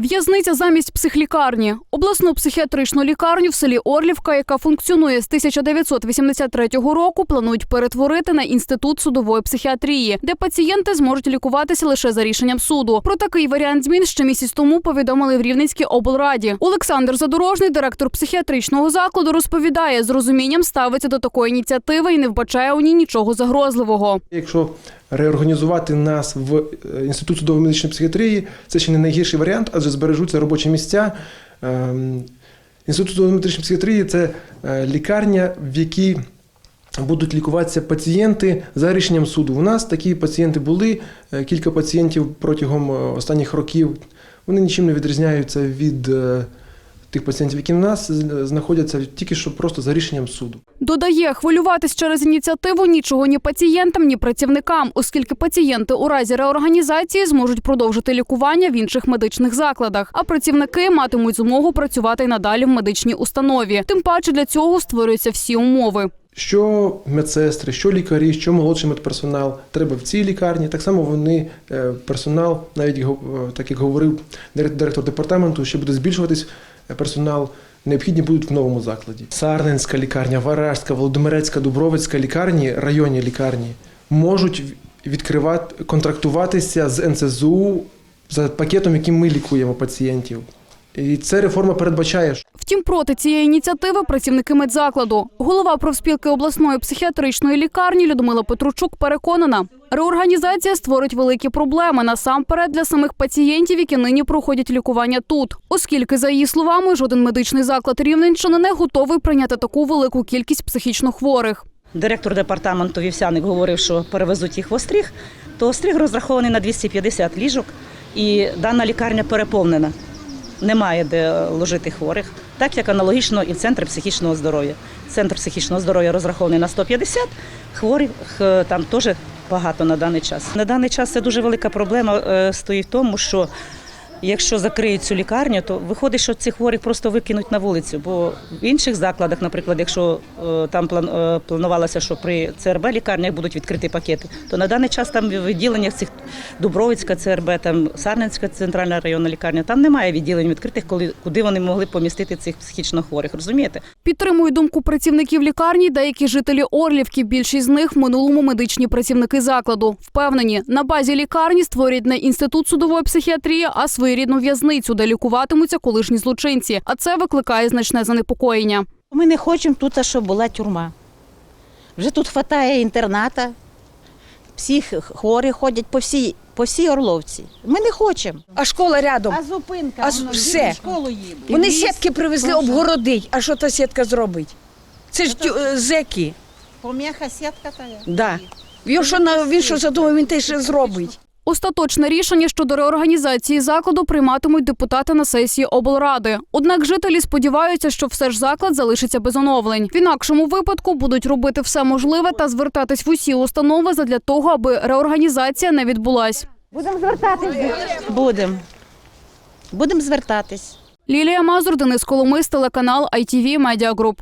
В'язниця замість психлікарні. Обласну психіатричну лікарню в селі Орлівка, яка функціонує з 1983 року, планують перетворити на інститут судової психіатрії, де пацієнти зможуть лікуватися лише за рішенням суду. Про такий варіант змін ще місяць тому повідомили в Рівненській облраді. Олександр Задорожний, директор психіатричного закладу, розповідає, з розумінням ставиться до такої ініціативи і не вбачає у ній нічого загрозливого. Якщо реорганізувати нас в е, інститут судово медичної психіатрії, це ще не найгірший варіант, адже збережуться робочі місця. Ем, Інститут судово медичної психіатрії це е, лікарня, в якій будуть лікуватися пацієнти за рішенням суду. У нас такі пацієнти були, е, кілька пацієнтів протягом останніх років. Вони нічим не відрізняються від тих пацієнтів, які в нас знаходяться тільки що просто за рішенням суду. Додає, хвилюватись через ініціативу нічого ні пацієнтам, ні працівникам, оскільки пацієнти у разі реорганізації зможуть продовжити лікування в інших медичних закладах, а працівники матимуть змогу працювати й надалі в медичній установі. Тим паче для цього створюються всі умови. Що медсестри, що лікарі, що молодший медперсонал треба в цій лікарні. Так само вони, е, персонал, навіть е, так як говорив дирек- директор департаменту, ще буде збільшуватись персонал. Необхідні будуть в новому закладі. Сарненська лікарня, Варажська, Володимирецька, Дубровицька лікарні, районні лікарні можуть відкривати, контрактуватися з НСЗУ за пакетом, яким ми лікуємо пацієнтів. І ця реформа передбачає, Втім, проти цієї ініціативи працівники медзакладу. Голова профспілки обласної психіатричної лікарні Людмила Петручук переконана, реорганізація створить великі проблеми насамперед для самих пацієнтів, які нині проходять лікування тут, оскільки, за її словами, жоден медичний заклад Рівненщини не готовий прийняти таку велику кількість психічно хворих. Директор департаменту Вівсяник говорив, що перевезуть їх в Остріг, то Остріг розрахований на 250 ліжок, і дана лікарня переповнена. Немає де ложити хворих, так як аналогічно і в центр психічного здоров'я. Центр психічного здоров'я розрахований на 150, хворих е, там теж багато на даний час. На даний час це дуже велика проблема е, стоїть в тому, що Якщо закриють цю лікарню, то виходить, що цих хворих просто викинуть на вулицю. Бо в інших закладах, наприклад, якщо е, там е, планувалося, що при ЦРБ лікарнях будуть відкриті пакети, то на даний час там в відділеннях цих Дубровицька ЦРБ, там Сарненська центральна районна лікарня, там немає відділень відкритих, коли куди вони могли помістити цих психічно хворих. Розумієте? Підтримують думку працівників лікарні, деякі жителі Орлівки. Більшість з них в минулому медичні працівники закладу. Впевнені, на базі лікарні створять не інститут судової психіатрії, а своєрідну в'язницю, де лікуватимуться колишні злочинці. А це викликає значне занепокоєння. Ми не хочемо тут, щоб була тюрма. Вже тут вистачає інтерната, всі хворі ходять по всій, по всій Орловці. Ми не хочемо. А школа рядом. А зупинка, А воно все. школу їдуть. Вони сітки привезли Прошу. обгородить. А що та сітка зробить? Це ж е, зеки. Пом'яха сітка та є. Да. Він що, він що задумав, він те ще зробить. Остаточне рішення щодо реорганізації закладу прийматимуть депутати на сесії облради. Однак жителі сподіваються, що все ж заклад залишиться без оновлень. В інакшому випадку будуть робити все можливе та звертатись в усі установи задля того, аби реорганізація не відбулась. Будемо звертатись. Будемо. Будемо звертатись. Лілія Мазур, Денис Коломис, телеканал ITV Media Group.